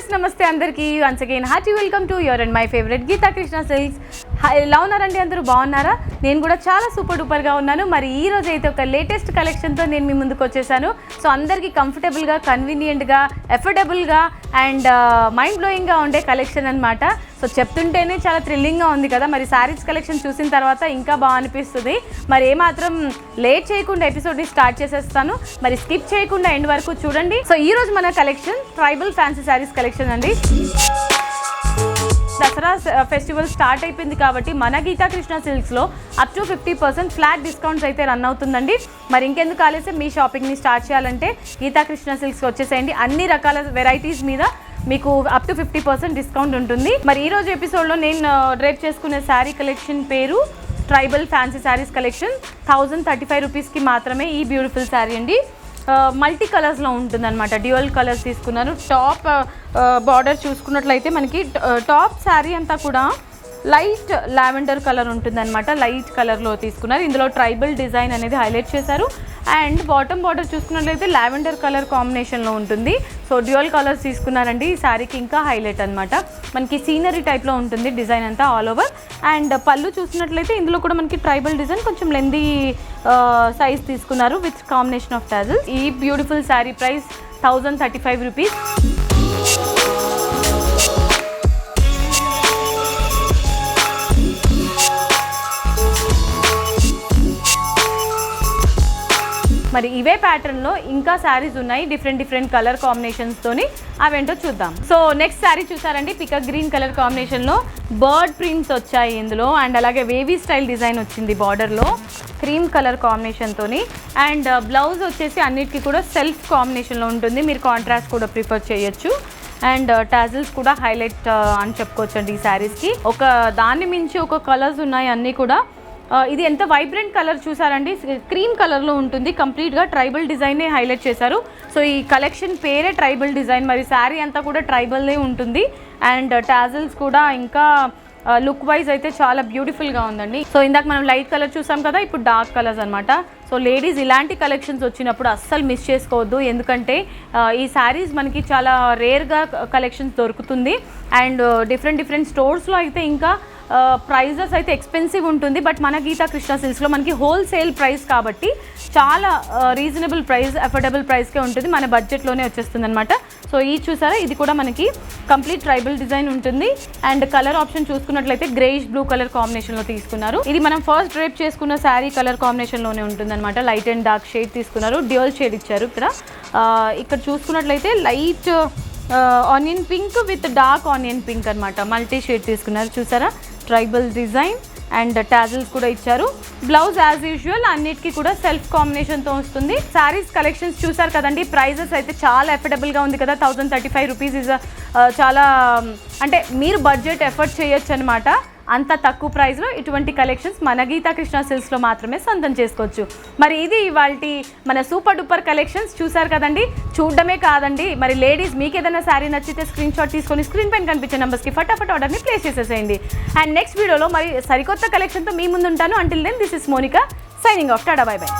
Viewers నమస్తే అందరికీ once again hearty welcome to your and my favourite Geetha Krishna silks ఎలా ఉన్నారండి అందరూ? బాగున్నారా? నేను కూడా చాలా సూపర్ డూపర్గా ఉన్నాను. మరి ఈ రోజు అయితే ఒక లేటెస్ట్ కలెక్షన్తో నేను మీ ముందుకు వచ్చేసాను. సో అందరికీ కంఫర్టబుల్గా కన్వీనియంట్గా ఎఫర్డబుల్గా అండ్ మైండ్ బ్లోయింగ్గా ఉండే కలెక్షన్ అన్నమాట. సో చెప్తుంటేనే చాలా థ్రిల్లింగ్గా ఉంది కదా. మరి శారీస్ కలెక్షన్ చూసిన తర్వాత ఇంకా బాగా అనిపిస్తుంది. మరి ఏమాత్రం లేట్ చేయకుండా ఎపిసోడ్ని స్టార్ట్ చేసేస్తాను. మరి స్కిప్ చేయకుండా ఎండ్ వరకు చూడండి. సో ఈ రోజు మన collection tribal fancy saris collection అండి. దసరా ఫెస్టివల్ స్టార్ట్ అయిపోయింది కాబట్టి మన Geetha Krishna సిల్క్స్లో up to fifty percent flat discounts అయితే రన్ అవుతుందండి. మరి ఇంకెందుకు ఆలస్యం? మీ షాపింగ్ని స్టార్ట్ చేయాలంటే గీతా కృష్ణ సిల్క్స్కి వచ్చేసేయండి. అన్ని రకాల వెరైటీస్ మీద మీకు up to fifty percent discount ఉంటుంది. మరి ఈ రోజు ఎపిసోడ్లో నేను డ్రేప్ చేసుకునే శారీ కలెక్షన్ పేరు tribal fancy sarees collection. Thousand thirty five రూపీస్కి మాత్రమే ఈ బ్యూటిఫుల్ శారీ అండి. మల్టీ కలర్స్లో ఉంటుంది అనమాట డ్యూయల్ కలర్స్ తీసుకున్నాను. టాప్ బార్డర్ చూసుకున్నట్లయితే మనకి టాప్ శారీ అంతా కూడా లైట్ లావెండర్ కలర్ ఉంటుందన్నమాట. లైట్ కలర్లో తీసుకున్నారు. ఇందులో ట్రైబల్ డిజైన్ అనేది హైలైట్ చేశారు. అండ్ బాటమ్ బార్డర్ చూసుకున్నట్లయితే లావెండర్ కలర్ కాంబినేషన్లో ఉంటుంది. సో డ్యూయల్ కలర్స్ తీసుకున్నారండి. ఈ శారీకి ఇంకా హైలైట్ అనమాట మనకి సీనరీ టైప్లో ఉంటుంది డిజైన్ అంతా ఆల్ ఓవర్ అండ్ పళ్ళు చూసినట్లయితే ఇందులో కూడా మనకి ట్రైబల్ డిజైన్ కొంచెం లెందీ సైజ్ తీసుకున్నారు విత్ కాంబినేషన్ ఆఫ్ టాజల్స్ ఈ beautiful saree price thousand thirty five rupees మరి ఇవే ప్యాటర్న్లో ఇంకా శారీస్ ఉన్నాయి. డిఫరెంట్ డిఫరెంట్ కలర్ కాంబినేషన్స్తోని అవేంటో చూద్దాం. సో నెక్స్ట్ శారీ చూసారండి. పికక్ గ్రీన్ కలర్ కాంబినేషన్లో బర్డ్ ప్రింట్స్ వచ్చాయి ఇందులో. అండ్ అలాగే వేవీ స్టైల్ డిజైన్ వచ్చింది బార్డర్లో. క్రీమ్ కలర్ కాంబినేషన్తోని అండ్ బ్లౌజ్ వచ్చేసి అన్నిటికీ కూడా సెల్ఫ్ కాంబినేషన్లో ఉంటుంది. మీరు కాంట్రాస్ట్ కూడా ప్రిఫర్ చేయొచ్చు. అండ్ టాజిల్స్ కూడా హైలైట్ అని చెప్పుకోవచ్చండి ఈ శారీస్కి. ఒక దాన్ని మించి ఒక కలర్స్ ఉన్నాయి అన్నీ కూడా. ఇది ఎంత వైబ్రెంట్ కలర్ చూసారండి? క్రీమ్ కలర్లో ఉంటుంది. కంప్లీట్గా ట్రైబల్ డిజైనే హైలైట్ చేశారు. సో ఈ కలెక్షన్ పేరే ట్రైబల్ డిజైన్ మరి శారీ అంతా కూడా ట్రైబల్దే ఉంటుంది. అండ్ టాజిల్స్ uh, కూడా ఇంకా uh, లుక్ వైజ్ అయితే చాలా బ్యూటిఫుల్గా ఉందండి. సో ఇందాక మనం లైట్ కలర్ చూసాం కదా ఇప్పుడు డార్క్ కలర్స్ అనమాట సో లేడీస్ ఇలాంటి కలెక్షన్స్ వచ్చినప్పుడు అస్సలు మిస్ చేసుకోవద్దు. ఎందుకంటే ఈ శారీస్ మనకి చాలా రేర్గా కలెక్షన్స్ uh, దొరుకుతుంది. అండ్ డిఫరెంట్ డిఫరెంట్ స్టోర్స్లో అయితే ఇంకా ప్రైజెస్ అయితే ఎక్స్పెన్సివ్ ఉంటుంది బట్ మన గీతా కృష్ణ సిల్క్స్లో మనకి హోల్సేల్ ప్రైస్ కాబట్టి చాలా రీజనబుల్ ప్రైస్ అఫోర్డబుల్ ప్రైస్కే ఉంటుంది మన బడ్జెట్లోనే వచ్చేస్తుంది అనమాట సో ఈ చూసారా ఇది కూడా మనకి కంప్లీట్ ట్రైబల్ డిజైన్ ఉంటుంది. అండ్ కలర్ ఆప్షన్ చూసుకున్నట్లయితే గ్రేష్ బ్లూ కలర్ కాంబినేషన్లో తీసుకున్నారు. ఇది మనం ఫస్ట్ డ్రేప్ చేసుకున్న శారీ కలర్ కాంబినేషన్లోనే ఉంటుంది అనమాట లైట్ అండ్ డార్క్ షేడ్ తీసుకున్నారు. డ్యూయల్ షేడ్ ఇచ్చారు ఇక్కడ. ఇక్కడ చూసుకున్నట్లయితే light onion pink with dark onion pink అనమాట మల్టీ షేడ్ తీసుకున్నారు చూసారా? ట్రైబల్ డిజైన్ అండ్ టాజిల్స్ కూడా ఇచ్చారు. బ్లౌజ్ యాజ్ యూజువల్ అన్నిటికీ కూడా సెల్ఫ్ కాంబినేషన్తో వస్తుంది. శారీస్ కలెక్షన్స్ చూసారు కదండి ప్రైజెస్ అయితే చాలా ఎఫర్డబుల్గా ఉంది కదా. Thousand thirty five rupees is చాలా అంటే మీరు బడ్జెట్ ఎఫర్ట్ చేయొచ్చు అనమాట అంత తక్కువ ప్రైస్లో ఇటువంటి కలెక్షన్స్ మన గీతా కృష్ణ సిల్క్స్లో మాత్రమే సొంతం చేసుకోవచ్చు. మరి ఇది ఇవాళ మన సూపర్ డూపర్ కలెక్షన్స్ చూసారు కదండి? చూడడమే కాదండి. మరి లేడీస్ మీకు ఏదైనా శారీ నచ్చితే స్క్రీన్ షాట్ తీసుకొని స్క్రీన్ పైన కనిపించే నెంబర్స్కి ఫటాఫట్ ఆర్డర్ని ప్లేస్ చేసేసేయండి. అండ్ నెక్స్ట్ వీడియోలో మరి సరికొత్త కలెక్షన్తో మీ ముందు ఉంటాను until then this is Monika signing off tada bye bye